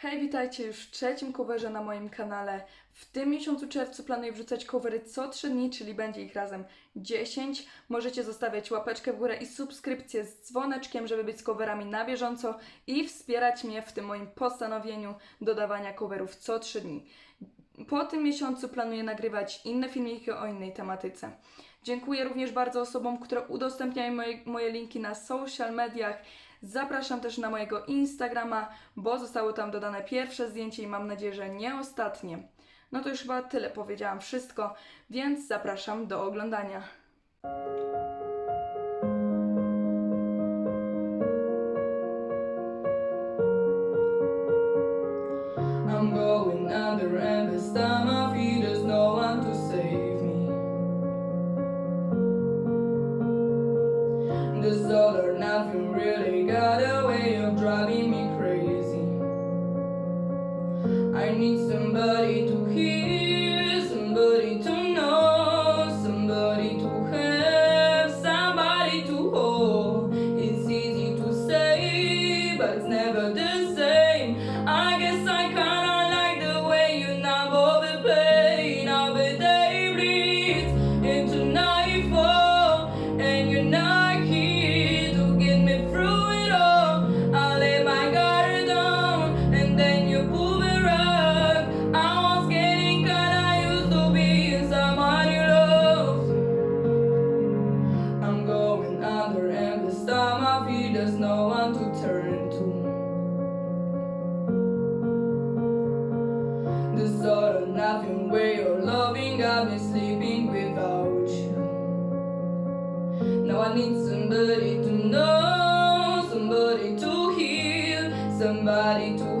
Hej, witajcie już w trzecim coverze na moim kanale. W tym miesiącu czerwcu planuję wrzucać covery co 3 dni, czyli będzie ich razem 10. Możecie zostawiać łapeczkę w górę i subskrypcję z dzwoneczkiem, żeby być z coverami na bieżąco i wspierać mnie w tym moim postanowieniu dodawania coverów co 3 dni. Po tym miesiącu planuję nagrywać inne filmiki o innej tematyce. Dziękuję również bardzo osobom, które udostępniają moje, moje linki na social mediach. Zapraszam też na mojego Instagrama, bo zostało tam dodane pierwsze zdjęcie i mam nadzieję, że nie ostatnie. No to już chyba tyle powiedziałam wszystko, więc zapraszam do oglądania. Going under and this time I feel there's no one to save me. This all or nothing really got a way of driving me crazy. I need somebody to hear, somebody to know, somebody to have, somebody to hold. It's easy to say, but it's never the same. I guess I kinda there's no one to turn to. This sort of nothing way of loving got me sleeping without you. Now I need somebody to know, somebody to heal, somebody to